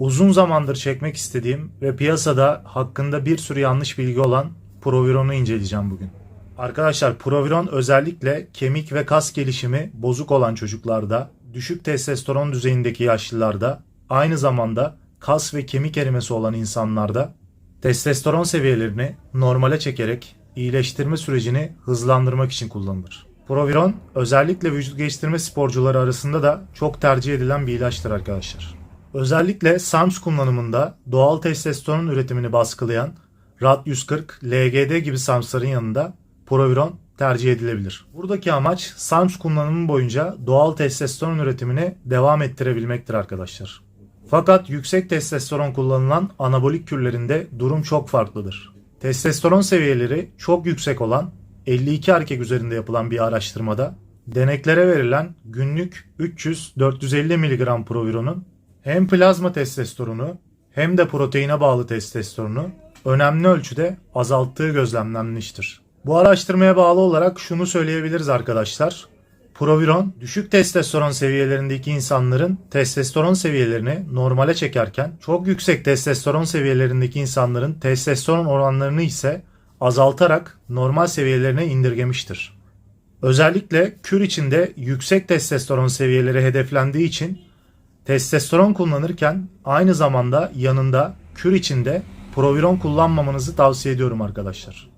Uzun zamandır çekmek istediğim ve piyasada hakkında bir sürü yanlış bilgi olan Proviron'u inceleyeceğim bugün. Arkadaşlar Proviron özellikle kemik ve kas gelişimi bozuk olan çocuklarda, düşük testosteron düzeyindeki yaşlılarda, aynı zamanda kas ve kemik erimesi olan insanlarda testosteron seviyelerini normale çekerek iyileştirme sürecini hızlandırmak için kullanılır. Proviron özellikle vücut geliştirme sporcuları arasında da çok tercih edilen bir ilaçtır arkadaşlar. Özellikle SARMS kullanımında doğal testosteron üretimini baskılayan RAD140, LGD gibi SARMS'ların yanında Proviron tercih edilebilir. Buradaki amaç SARMS kullanımı boyunca doğal testosteron üretimini devam ettirebilmektir arkadaşlar. Fakat yüksek testosteron kullanılan anabolik kürlerinde durum çok farklıdır. Testosteron seviyeleri çok yüksek olan 52 erkek üzerinde yapılan bir araştırmada deneklere verilen günlük 300-450 mg Proviron'un hem plazma testosteronu hem de proteine bağlı testosteronu önemli ölçüde azalttığı gözlemlenmiştir. Bu araştırmaya bağlı olarak şunu söyleyebiliriz arkadaşlar. Proviron düşük testosteron seviyelerindeki insanların testosteron seviyelerini normale çekerken çok yüksek testosteron seviyelerindeki insanların testosteron oranlarını ise azaltarak normal seviyelerine indirgemiştir. Özellikle kür içinde yüksek testosteron seviyeleri hedeflendiği için testosteron kullanırken aynı zamanda yanında kür içinde Proviron kullanmamanızı tavsiye ediyorum arkadaşlar.